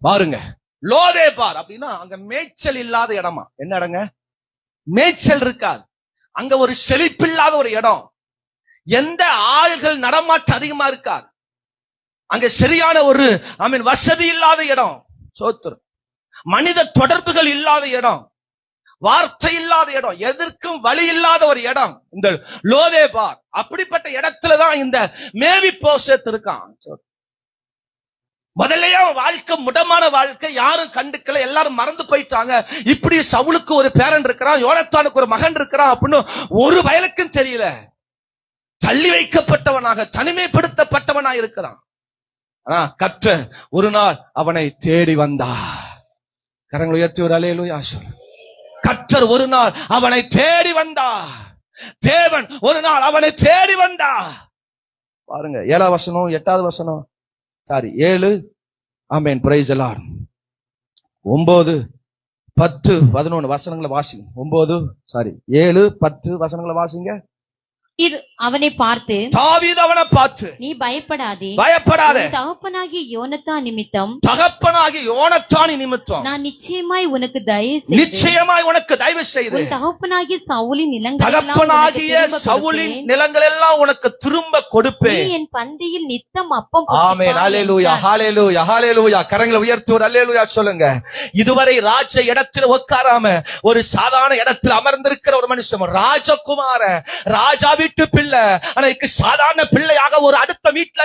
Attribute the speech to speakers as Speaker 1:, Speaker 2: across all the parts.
Speaker 1: பாருங்க லோதே பார் அப்படின்னா அங்க மேய்ச்சல் இல்லாத இடமா? என்ன இடங்க? மேய்ச்சல் இருக்காது. அங்க ஒரு செழிப்பில்லாத ஒரு இடம். எந்த ஆள்கள் நடமாட்டம் அதிகமா இருக்காது. அங்க சரியான ஒரு ஐ மீன் வசதி இல்லாத இடம். சோத்துரு. மனித தொடர்புகள் இல்லாத இடம். வார்த்தை இல்லாத இடம். எதற்கும் வழி இல்லாத ஒரு இடம். இந்த லோதே பார் அப்படிப்பட்ட இடத்துலதான் இந்த மேவி போசேத் இருக்கான் முதல்லயே வாழ்க்கை முடமான வாழ்க்கை. யாரும் கண்டுக்கல. எல்லாரும் மறந்து போயிட்டாங்க. இப்படி சவுளுக்கு ஒரு பேரன் இருக்கிறான் யோனத்தானுக்கு ஒரு மகன் இருக்கிறான் அப்படின்னு ஒரு வயலுக்கும் தெரியல. தள்ளி வைக்கப்பட்டவனாக தனிமைப்படுத்தப்பட்டவனாக இருக்கிறான். ஆனா கற்ற ஒரு நாள் அவனை தேடி வந்தா கரங்களை உயர்த்தி ஒரு அலையிலும் சொல்லு கற்றர் ஒரு நாள் அவனை தேடி வந்தா தேவன் ஒரு நாள் அவனை தேடி வந்தா பாருங்க ஏழாவது வசனம் எட்டாவது வசனம். சாரி ஏழு. ஆமேன் பிரைஸ் எல்லாம் ஒன்பது பத்து பதினொன்று வசனங்களை வாசிங்க. ஒன்பது சாரி ஏழு பத்து வசனங்களை வாசிங்க.
Speaker 2: இது அவனை பார்த்து
Speaker 1: தாவீது அவனை பார்த்து
Speaker 2: நீ பயப்படாதே.
Speaker 1: பயப்படாத.
Speaker 2: உன் தகப்பனாகிய யோனத்தா நிமித்தம்
Speaker 1: தகப்பனாகி யோனத்தானி நிமித்தம்.
Speaker 2: நான் நிச்சயமாய் உனக்கு தயவு செய்து
Speaker 1: நிச்சயமாய் உனக்கு தயவு செய்து
Speaker 2: உன் தகப்பனாகிய சவுலின் நிலங்களெல்லாம்
Speaker 1: தகப்பனாகிய சவுலின். நிலங்கள் எல்லாம் உனக்கு திரும்ப
Speaker 2: நீ
Speaker 1: கொடுப்பேன்
Speaker 2: என் பந்தியில் நித்தம் அப்பம்
Speaker 1: ஆமென்.
Speaker 2: என்றார்.
Speaker 1: ஹalleluya ஹalleluya. கரங்களை உயர்த்தி ஒரு அல்லேலூயா சொல்லுங்க. இதுவரை ராஜ இடத்துல உட்காராம ஒரு சாதாரண இடத்துல அமர்ந்திருக்கிற ஒரு மனுஷன் ராஜகுமார ராஜா வீட்டு பிள்ளை. ஆனா சாதாரண பிள்ளையாக ஒரு அடுத்த வீட்டுல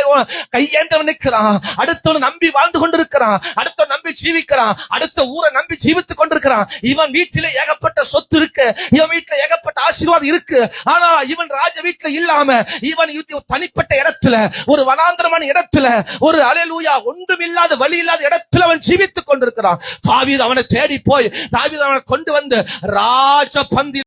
Speaker 1: கையேந்தவன் நிற்கிறான். அடுத்தவன் நம்பி வாழ்ந்து கொண்டிருக்கிறான். அடுத்த நம்பி ஜீவிக்கிறான். அடுத்த ஊரை நம்பி ஜீவித்துக் கொண்டிருக்கிறான். இவன் வீட்டிலே ஏகப்பட்ட சொத்து இருக்கு. இவன் வீட்டுல ஏகப்பட்ட ஆசீர்வாதம் இருக்கு. ஆனா இவன் ராஜ வீட்டுல இல்லாம இவன் தனிப்பட்ட இடத்துல ஒரு வனாந்தரமான இடத்துல ஒரு அலையலூயா ஒன்றுமில்லாத வழி இல்லாத இடத்துல அவன் ஜீவித்துக் கொண்டிருக்கிறான். தாவீது அவனை தேடி போய் தாவீது அவனை கொண்டு வந்து ராஜ பந்தி